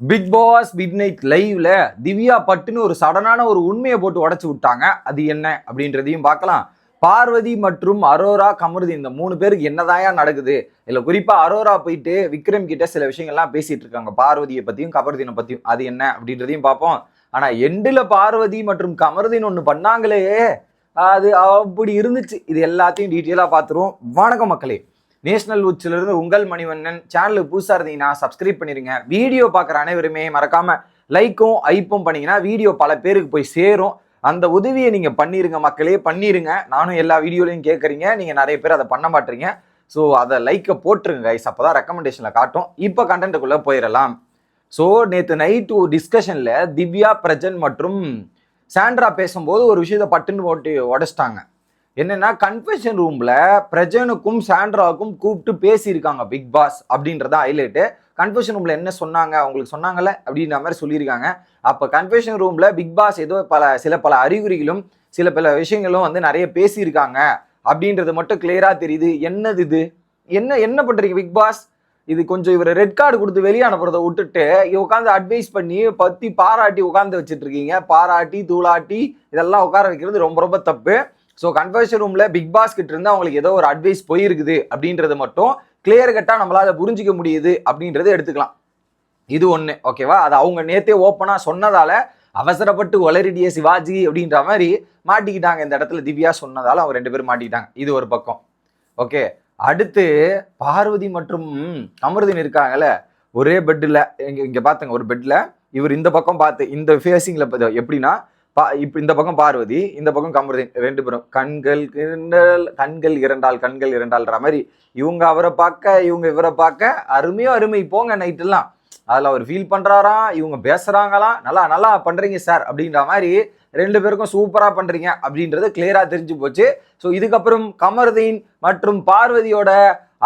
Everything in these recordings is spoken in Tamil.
பிக் பாஸ் மிட் நைட் லைவ்ல திவ்யா பட்டுன்னு ஒரு சடனான ஒரு உண்மையை போட்டு உடச்சி விட்டாங்க. அது என்ன அப்படின்றதையும் பார்க்கலாம். பார்வதி மற்றும் அரோரா கமருதி இந்த மூணு பேருக்கு என்னதாயா நடக்குது? இல்லை குறிப்பாக அரோரா போயிட்டு விக்ரம் கிட்ட சில விஷயங்கள்லாம் பேசிட்டு இருக்காங்க. பார்வதியை பற்றியும் கமருதினை பற்றியும் அது என்ன அப்படின்றதையும் பார்ப்போம். ஆனால் எண்டில் பார்வதி மற்றும் கமருதின்னு ஒன்று பண்ணாங்களே அது அப்படி இருந்துச்சு. இது எல்லாத்தையும் டீட்டெயிலாக பார்த்துருவோம். வணக்கம் மக்களே. நேஷனல் உச்சிலிருந்து உங்கள் மணிவண்ணன் சேனலுக்கு புதுசாக இருந்தீங்கன்னா சப்ஸ்கிரைப் பண்ணிருங்க. வீடியோ பார்க்குற அனைவருமே மறக்காமல் லைக்கும் ஐப்பும் பண்ணிங்கன்னா வீடியோ பல பேருக்கு போய் சேரும். அந்த உதவியை நீங்கள் பண்ணிருங்க மக்களே பண்ணிடுங்க நானும் எல்லா வீடியோலையும் கேட்குறீங்க நீங்கள் நிறைய பேர் அதை பண்ண மாட்டீங்க. ஸோ அதை லைக்கை போட்டுருங்க கைஸ் அப்போ தான் ரெக்கமெண்டேஷனில் காட்டும். இப்போ கண்டென்ட்டுக்குள்ளே போயிடலாம் ஸோ நேற்று நைட் ஒரு டிஸ்கஷனில் திவ்யா பிரஜன் மற்றும் சாண்ட்ரா பேசும்போது ஒரு விஷயத்தை பட்டுன்னு போட்டு உடச்சிட்டாங்க. என்னன்னா கன்ஃபெஷன் ரூம்ல பிரஜனுக்கும் சாண்ட்ராவுக்கும் கூப்பிட்டு பேசியிருக்காங்க பிக் பாஸ் அப்படின்றத ஹைலைட்டு கன்ஃபெஷன் ரூம்ல என்ன சொன்னாங்க? அவங்களுக்கு சொன்னாங்கல்ல அப்படின்ற மாதிரி சொல்லியிருக்காங்க. அப்போ கன்ஃபெஷன் ரூம்ல பிக் பாஸ் ஏதோ பல சில பல அறிகுறிகளும் சில பல விஷயங்களும் வந்து நிறைய பேசியிருக்காங்க. அப்படின்றது மட்டும் கிளியரா தெரியுது. என்னது இது? என்ன என்ன பண்றீங்க பிக் பாஸ் இது கொஞ்சம் இவர் ரெட் கார்டு கொடுத்து வெளியே அனுப்புறதை விட்டுட்டு உட்காந்து அட்வைஸ் பண்ணி பத்தி பாராட்டி உட்காந்து வச்சுட்டு இருக்கீங்க. பாராட்டி தூளாட்டி இதெல்லாம் உட்கார வைக்கிறது ரொம்ப ரொம்ப தப்பு. ஸோ கன்வர்ஷன் ரூம்ல பிக் பாஸ் கிட்ட இருந்து அவங்களுக்கு ஏதோ ஒரு அட்வைஸ் போயிருக்குது அப்படின்றது மட்டும் கிளியர் கட்டா நம்மளால புரிஞ்சிக்க முடியுது அப்படின்றத எடுத்துக்கலாம். இது ஒண்ணு. ஓகேவா அது அவங்க நேத்தே ஓப்பனா சொன்னதால அவசரப்பட்டு ஒளரிடிய சிவாஜி அப்படின்ற மாதிரி மாட்டிக்கிட்டாங்க. இந்த இடத்துல திவ்யா சொன்னதால அவங்க ரெண்டு பேரும் மாட்டிக்கிட்டாங்க. இது ஒரு பக்கம். ஓகே அடுத்து பார்வதி மற்றும் அமிர்தின் இருக்காங்கல்ல? ஒரே பெட்டில் இங்கே இங்கே பார்த்துங்க ஒரு பெட்டில் இவர் இந்த பக்கம் பார்த்து இந்த ஃபேஸிங்கில் எப்படின்னா பா இப்போ இந்த பக்கம் பார்வதி இந்த பக்கம் கமருதீன் ரெண்டு பேரும். கண்கள் இரண்டால் கண்கள் இரண்டால் கண்கள் இரண்டால்ன்ற மாதிரி இவங்க அவரை பார்க்க இவங்க இவரை பார்க்க அருமையோ அருமை போங்க நைட்டெல்லாம் அதில் அவர் ஃபீல் பண்ணுறாராம் இவங்க பேசுகிறாங்களாம் நல்லா நல்லா பண்ணுறீங்க சார் அப்படின்ற மாதிரி ரெண்டு பேருக்கும் சூப்பராக பண்ணுறீங்க அப்படின்றது கிளியராக தெரிஞ்சு போச்சு. ஸோ இதுக்கப்புறம் கமருதீன் மற்றும் பார்வதியோட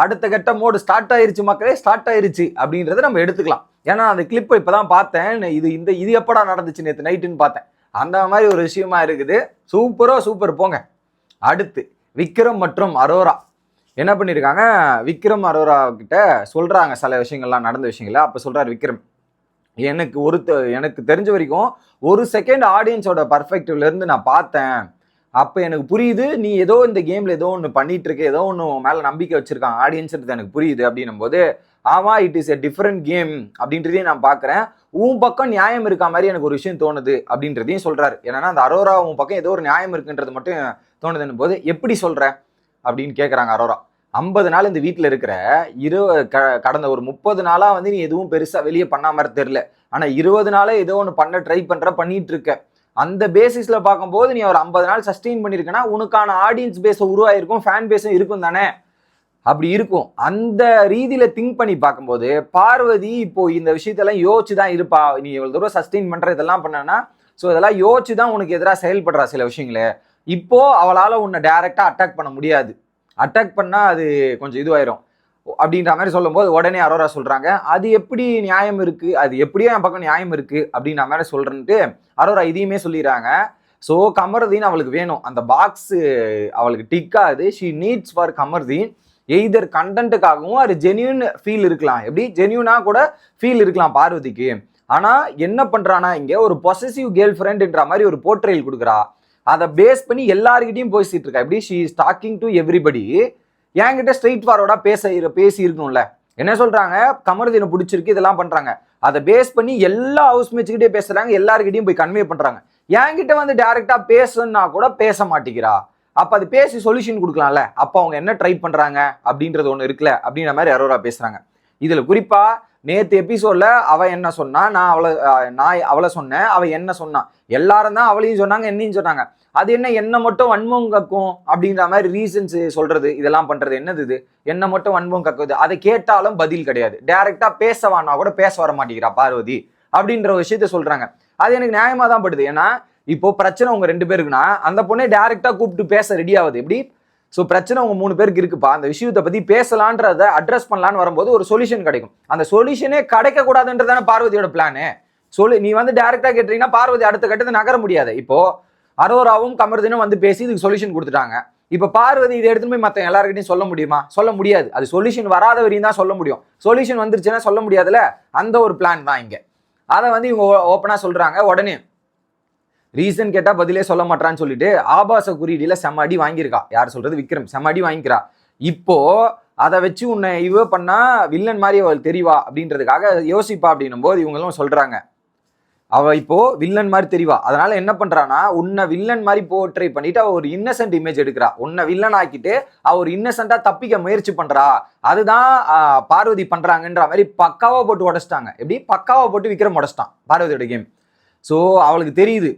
அடுத்த கட்ட மோடு ஸ்டார்ட் ஆயிருச்சு மக்களே ஸ்டார்ட் ஆயிருச்சு அப்படின்றத நம்ம எடுத்துக்கலாம். ஏன்னா அந்த கிளிப்பை இப்போ தான் பார்த்தேன். இது இந்த இது எப்படா நடந்துச்சு நேற்று நைட்டுன்னு பார்த்தேன். அந்த மாதிரி ஒரு விஷயமா இருக்குது. சூப்பரோ சூப்பர். போங்க. அடுத்து விக்ரம் மற்றும் அரோரா. என்ன பண்ணியிருக்காங்க விக்ரம் அரோரா கிட்ட சொல்கிறாங்க சில விஷயங்கள்லாம் நடந்த விஷயங்கள. அப்போ சொல்கிறார் விக்ரம். எனக்கு ஒரு எனக்கு தெரிஞ்ச வரைக்கும் ஒரு செகண்ட் ஆடியன்ஸோட பர்ஃபெக்டிவ்லேருந்து நான் பார்த்தேன். அப்போ எனக்கு புரியுது நீ ஏதோ இந்த கேமில் ஏதோ ஒன்று பண்ணிகிட்ருக்க ஏதோ ஒன்று மேலே நம்பிக்கை வச்சுருக்கான். ஆடியன்ஸ்ன்றது எனக்கு புரியுது அப்படின்னும் போது ஆமா it is a different game அப்படின்றதையும் நான் பார்க்குறேன். உன் பக்கம் நியாயம் இருக்க மாதிரி எனக்கு ஒரு விஷயம் தோணுது அப்படின்றதையும் சொல்கிறார் என்னன்னா அந்த அரோரா உன் பக்கம் ஏதோ ஒரு நியாயம் இருக்குன்றது மட்டும் தோணுதுன்னு போது எப்படி சொல்கிற அப்படின்னு கேட்குறாங்க அரோரா. ஐம்பது நாள் இந்த வீட்டில் இருக்கிற இரு க கடந்த ஒரு முப்பது நாளாக வந்து நீ எதுவும் பெருசாக வெளியே பண்ணாம மாதிரி தெரில ஆனால் இருபது நாளே ஏதோ ஒன்று பண்ண ட்ரை பண்ணுற பண்ணிட்டு இருக்க. அந்த பேசிஸில் பார்க்கும்போது நீ ஒரு ஐம்பது நாள் சஸ்டெயின் பண்ணியிருக்கனா உனக்கான ஆடியன்ஸ் பேஸை உருவாயிருக்கும் ஃபேன் பேஸும் இருக்கும் தானே. அப்படி இருக்கும். அந்த ரீதியில திங்க் பண்ணி பார்க்கும்போது பார்வதி இப்போ இந்த விஷயத்தெல்லாம் யோசிச்சு தான் இருப்பா. நீ இவ்வளவு தூரம் சஸ்டெயின் பண்ற இதெல்லாம் பண்ணனா ஸோ இதெல்லாம் யோசிச்சு தான் உனக்கு எதிராக செயல்படுறா சில விஷயங்களே. இப்போ அவளால உன்னை டைரக்டா அட்டாக் பண்ண முடியாது. அட்டாக் பண்ணா அது கொஞ்சம் இதுவாயிரும். அப்படின்ற மாதிரி சொல்லும்போது உடனே அரோரா சொல்றாங்க அது எப்படி நியாயம் இருக்கு? அது எப்படியோ என் பக்கம் நியாயம் இருக்கு. அப்படின்ற மாதிரி சொல்றேன்ட்டு அரோரா இதையுமே சொல்லிடுறாங்க. ஸோ கமர்தீன் அவளுக்கு வேணும். அந்த பாக்ஸ் அவளுக்கு டிக்காது she needs for Kamardeen. Either கண்டென்ட்டுக்காகவும் அது ஜென்யூன் ஃபீல் இருக்கலாம். எப்படி? ஜென்யூனாக கூட ஃபீல் இருக்கலாம் பார்வதிக்கு. ஆனால் என்ன பண்ணுறானா இங்கே ஒரு பொசசிவ் கேர்ள் ஃப்ரெண்ட்ன்ற மாதிரி ஒரு போர்ட்ரேல் கொடுக்குறா. அதை பேஸ் பண்ணி எல்லாருக்கிட்டையும் பேசிட்டு இருக்கா. எப்படி? She is talking to everybody என்கிட்ட ஸ்ட்ரெயிட் ஃபார்வர்டாக பேச பேசி இருக்கணும்ல என்ன சொல்கிறாங்க கமர்தீனை பிடிச்சிருக்கு இதெல்லாம் பண்ணுறாங்க அதை பேஸ் பண்ணி எல்லா ஹவுஸ் மேட்ச்கிட்டே பேசுறாங்க எல்லாருக்கிட்டையும் போய் கன்வே பண்ணுறாங்க என்கிட்ட வந்து டேரெக்டாக பேசுன்னா கூட பேச மாட்டேங்கிறா. அப்போ அது பேசி சொல்யூஷன் கொடுக்கலாம்ல. அப்போ அவங்க என்ன ட்ரை பண்ணுறாங்க அப்படின்றது ஒன்று இருக்குல்ல அப்படின்ற மாதிரி அரோரா பேசுகிறாங்க இதில் குறிப்பாக நேற்று எபிசோடில் அவள் என்ன சொன்னா நான் அவளை நான் அவளை சொன்னேன் அவள் என்ன சொன்னான் எல்லாரும் தான் அவளையும் சொன்னாங்க என்னையும் சொன்னாங்க. அது என்ன என்ன மட்டும் வன்மம் கக்கும் அப்படின்ற மாதிரி ரீசன்ஸ் சொல்கிறது இதெல்லாம் பண்ணுறது என்னது இது? என்ன மட்டும் வன்மம் கக்குது. அதை கேட்டாலும் பதில் கிடையாது. டைரக்டா பேசவானா கூட பேச வர மாட்டேங்கிறா பார்வதி அப்படின்ற விஷயத்த சொல்கிறாங்க அது எனக்கு நியாயமாக தான் படுது. ஏன்னா இப்போ பிரச்சனை உங்க ரெண்டு பேருக்குன்னா அந்த பொண்ணே டைரக்டா கூப்பிட்டு பேச ரெடி ஆகுது. எப்படி? ஸோ பிரச்சனை உங்க மூணு பேருக்கு இருக்குப்பா. அந்த விஷயத்தை பத்தி பேசலான்றத அட்ரஸ் பண்ணலான்னு வரும்போது ஒரு சொல்யூஷன் கிடைக்கும். அந்த சொல்யூஷனே கிடைக்க கூடாதுன்றதான பார்வதியோட பிளானு சொல்லு நீ வந்து டைரக்டா கேட்டீங்கன்னா பார்வதி அடுத்த கட்டத்தை நகர முடியாது. இப்போ அரோராவும் கமர்தினும் வந்து பேசி இதுக்கு சொல்யூஷன் கொடுத்துட்டாங்க. இப்போ பார்வதி இதை எடுத்துட்டு போய் மற்ற எல்லாருக்கிட்டையும் சொல்ல முடியுமா? சொல்ல முடியாது. அது சொல்யூஷன் வராத வரையும் தான் சொல்ல முடியும். சொல்யூஷன் வந்துருச்சுன்னா சொல்ல முடியாதுல்ல? அந்த ஒரு பிளான் தான் இங்க. அதை வந்து இவங்க ஓப்பனா சொல்றாங்க. உடனே ரீசன் கேட்டால் பதிலே சொல்ல மாட்டான்னு சொல்லிட்டு ஆபாச குறியீடில் செம்ம அடி வாங்கியிருக்கா. யார் சொல்றது? விக்ரம். செம்ம அடி வாங்கிக்கிறா. இப்போ அதை வச்சு உன்னை இவ பண்ணா வில்லன் மாதிரி அவள் தெரிவா அப்படின்றதுக்காக யோசிப்பா அப்படின்னும் போது இவங்களும் சொல்றாங்க. அவ இப்போ வில்லன் மாதிரி தெரிவா. அதனால என்ன பண்றானா உன்னை வில்லன் மாதிரி போர்ட்ரை பண்ணிட்டு அவ ஒரு இன்னசென்ட் இமேஜ் எடுக்கிறா. உன்னை வில்லன் ஆக்கிட்டு அவ ஒரு இன்னசென்ட்டா தப்பிக்க முயற்சி பண்றா. அதுதான் பார்வதி பண்றாங்கன்ற மாதிரி பக்காவா போட்டு உடச்சிட்டாங்க. எப்படி? பக்காவா போட்டு விக்ரம் உடச்சிட்டான். பார்வதியோட கேம் ஸோ அவளுக்கு தெரியுது.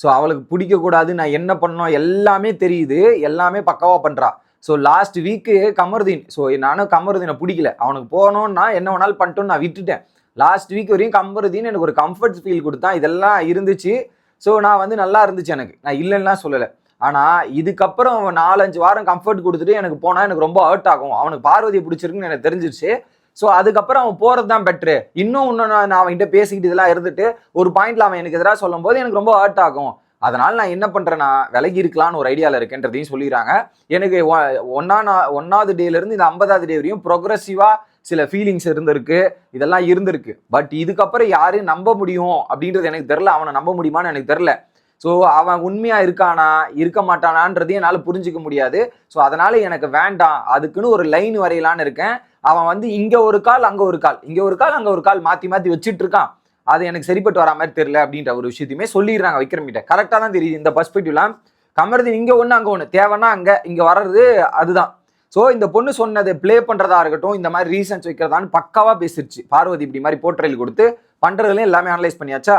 ஸோ அவளுக்கு பிடிக்கக்கூடாது நான் என்ன பண்ணோம் எல்லாமே தெரியுது எல்லாமே பக்காவாக பண்ணுறா so last week Kamarudeen so நானும் கமருதீனை பிடிக்கல. அவனுக்கு போகணுன்னா என்ன வேணாலும் பண்ணிட்டோன்னு நான் விட்டுட்டேன். லாஸ்ட் வீக் வரையும் கமருதீன் எனக்கு ஒரு கம்ஃபர்ட் ஃபீல் கொடுத்தான். இதெல்லாம் இருந்துச்சு. ஸோ நான் வந்து நல்லா இருந்துச்சு எனக்கு. நான் இல்லைன்னுலாம் சொல்லலை. ஆனால் இதுக்கப்புறம் நாலஞ்சு வாரம் கம்ஃபர்ட் கொடுத்துட்டு எனக்கு போனால் எனக்கு ரொம்ப ஹர்ட் ஆகும். அவனுக்கு பார்வதியை பிடிச்சிருக்குன்னு எனக்கு தெரிஞ்சிருச்சு. ஸோ அதுக்கப்புறம் அவன் போகிறது தான் பெட்ரு இன்னும் இன்னும் நான் அவன்கிட்ட பேசிக்கிட்டு இதெல்லாம் இருந்துட்டு ஒரு பாயிண்ட்ல அவன் எனக்கு எதிராக சொல்லும் போது எனக்கு ரொம்ப ஹர்ட் ஆகும். அதனால் நான் என்ன பண்ணுறேன்னா விலகி இருக்கலாம்னு ஒரு ஐடியாவில் இருக்கேன்றதையும் சொல்லிடுறாங்க. எனக்கு ஒன்னா ஒண்ணா நா- ஒண்ணாவது இந்த ஐம்பதாவது டே வரையும் ப்ரொக்ரெசிவா சில ஃபீலிங்ஸ் இருந்திருக்கு. இதெல்லாம் இருந்திருக்கு. பட் இதுக்கப்புறம் யாரு நம்ப முடியும் அப்படின்றது எனக்கு தெரில அவனை நம்ப முடியுமான்னு எனக்கு தெரில ஸோ அவன் உண்மையாக இருக்கானா இருக்க மாட்டானான்றதையும் என்னால் புரிஞ்சுக்க முடியாது. ஸோ அதனால் எனக்கு வேண்டாம். அதுக்குன்னு ஒரு லைன் வரையலான்னு இருக்கேன். அவன் வந்து இங்க ஒரு கால் அங்க ஒரு கால். இங்க ஒரு கால் அங்க ஒரு கால் மாத்தி மாத்தி வச்சுட்டு இருக்கான். அது எனக்கு சரிப்பட்டு வரா மாதிரி தெரியல அப்படின்ற ஒரு விஷயத்தையுமே சொல்லிடுறாங்க விக்ரமிட்ட கரெக்டாக தான் தெரியுது இந்த பர்ஸ்பெக்டிவ்லாம் கமருதீன் இங்க ஒண்ணு அங்க ஒண்ணு. தேவைன்னா அங்க இங்க வர்றது அதுதான். ஸோ இந்த பொண்ணு சொன்னதை ப்ளே பண்றதா இருக்கட்டும் இந்த மாதிரி ரீசன்ஸ் வைக்கிறதான்னு பக்காவா பேசிருச்சு. பார்வதி இப்படி மாதிரி போர்ட்ரேல் கொடுத்து பண்றதுலையும் எல்லாமே அனலைஸ் பண்ணியாச்சா?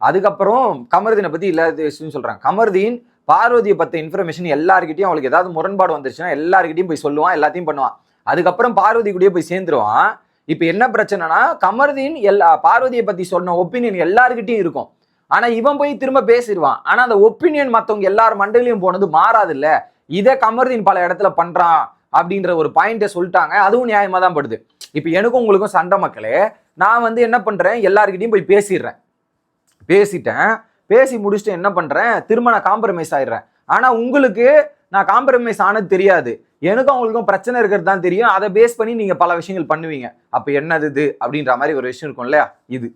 அதுக்கப்புறம் கமருதீனை பத்தி இல்லாத விஷயம்னு சொல்றாங்க. கமருதீன் பார்வதியை பத்த இன்ஃபர்மேஷன் எல்லாருக்கிட்டையும் அவளுக்கு ஏதாவது முரண்பாடு வந்துருச்சுன்னா எல்லாருக்கிட்டையும் போய் சொல்லுவான் எல்லாத்தையும் பண்ணுவான். அதுக்கப்புறம் பார்வதி கூடயே போய் சேர்ந்துருவான். இப்போ என்ன பிரச்சனைனா கமருதீன் எல்லா பார்வதியை பற்றி சொன்ன ஒப்பீனியன் எல்லாருக்கிட்டையும் இருக்கும். ஆனால் இவன் போய் திரும்ப பேசிடுவான் ஆனால் அந்த ஒப்பீனியன் மற்றவங்க எல்லார் மண்டலையும் போனது மாறாதுல்ல. இதை கமருதீன் பல இடத்துல பண்ணுறான் அப்படின்ற ஒரு பாயிண்ட்டை சொல்லிட்டாங்க. அதுவும் நியாயமாக தான் படுது. இப்போ எனக்கும் உங்களுக்கும் சண்டை மக்களே நான் வந்து என்ன பண்ணுறேன் எல்லாருக்கிட்டையும் போய் பேசிடுறேன். பேசிட்டேன். பேசி முடிச்சுட்டு என்ன பண்ணுறேன் திரும்ப நான் காம்ப்ரமைஸ் ஆயிடுறேன். ஆனால் உங்களுக்கு நான் காம்ப்ரமைஸ் ஆனது தெரியாது. எனக்கும் அவங்களுக்கும் பிரச்சனை இருக்கிறது தான் தெரியும். அதை பேஸ் பண்ணி நீங்கள் பல விஷயங்கள் பண்ணுவீங்க. அப்போ என்னது இது? அப்படின்ற மாதிரி ஒரு விஷயம் இருக்கும் இல்லையா? இது.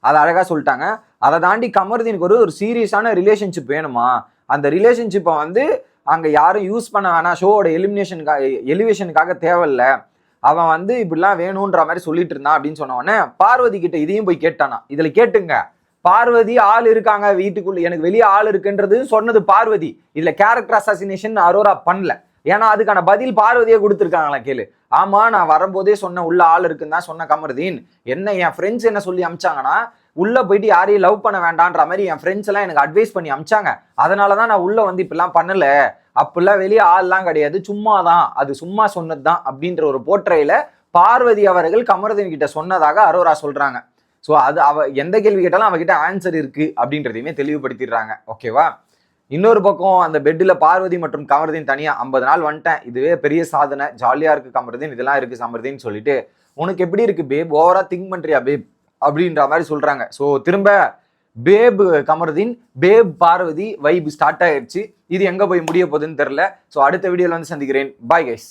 அதை அழகாக சொல்லிட்டாங்க. அதை தாண்டி கமருதீனுக்கு ஒரு ஒரு சீரியஸான ரிலேஷன்ஷிப் வேணுமா? அந்த ரிலேஷன்ஷிப்பை வந்து அங்கே யாரும் யூஸ் பண்ண வேணாம். ஷோவோட எலிமினேஷனுக்காக எலிவேஷனுக்காக தேவையில்ல. அவன் வந்து இப்படிலாம் வேணுன்ற மாதிரி சொல்லிட்டு இருந்தான் அப்படின்னு சொன்ன பார்வதி கிட்ட இதையும் போய் கேட்டானா. இதில் கேட்டுங்க. பார்வதி ஆள் இருக்காங்க வீட்டுக்குள்ள எனக்கு வெளியே ஆள் இருக்குன்றது சொன்னது பார்வதி. இதில் கேரக்டர் அசாசினேஷன் அரோரா பண்ணல. ஏன்னா அதுக்கான பதில் பார்வதியே கொடுத்துருக்காங்களா கேளு. ஆமா நான் வரும்போதே சொன்ன உள்ள ஆள் இருக்குன்னு தான் சொன்ன கமருதீன். என்ன என் ஃப்ரெண்ட்ஸ் என்ன சொல்லி அமிச்சாங்கன்னா உள்ள போயிட்டு யாரையும் லவ் பண்ண வேண்டான்ற மாதிரி என் ஃப்ரெண்ட்ஸ் எல்லாம் எனக்கு அட்வைஸ் பண்ணி அமிச்சாங்க. அதனால தான் நான் உள்ள வந்து இப்படிலாம் பண்ணல. அப்படிலாம் வெளியே ஆள்லாம் கிடையாது. சும்மா தான் அது சும்மா சொன்னது தான் அப்படின்ற ஒரு போற்றையில பார்வதி அவர்கள் கமருதீன் கிட்ட சொன்னதாக அரோரா சொல்றாங்க. ஸோ அது அவ எந்த கேள்வி கேட்டாலும் அவகிட்ட ஆன்சர் இருக்கு அப்படின்றதையுமே தெளிவுபடுத்திடுறாங்க. ஓகேவா இன்னொரு பக்கம் அந்த பெட்டில் பார்வதி மற்றும் கமருதீன் தனியாக ஐம்பது நாள் வந்துட்டேன். இதுவே பெரிய சாதனை. ஜாலியாக இருக்குது கமருதீன். இதெல்லாம் இருக்குது சமருதீன் சொல்லிட்டு உனக்கு எப்படி இருக்குது பேப்? ஓவராக திங்க் பண்ணுறியா பேப்? அப்படின்ற மாதிரி சொல்கிறாங்க ஸோ திரும்ப babe Kamarudheen babe Parvathi vibe start ஆயிடுச்சு இது எங்கே போய் முடிய போகுதுன்னு தெரில ஸோ அடுத்த வீடியோவில் வந்து சந்திக்கிறேன். Bye guys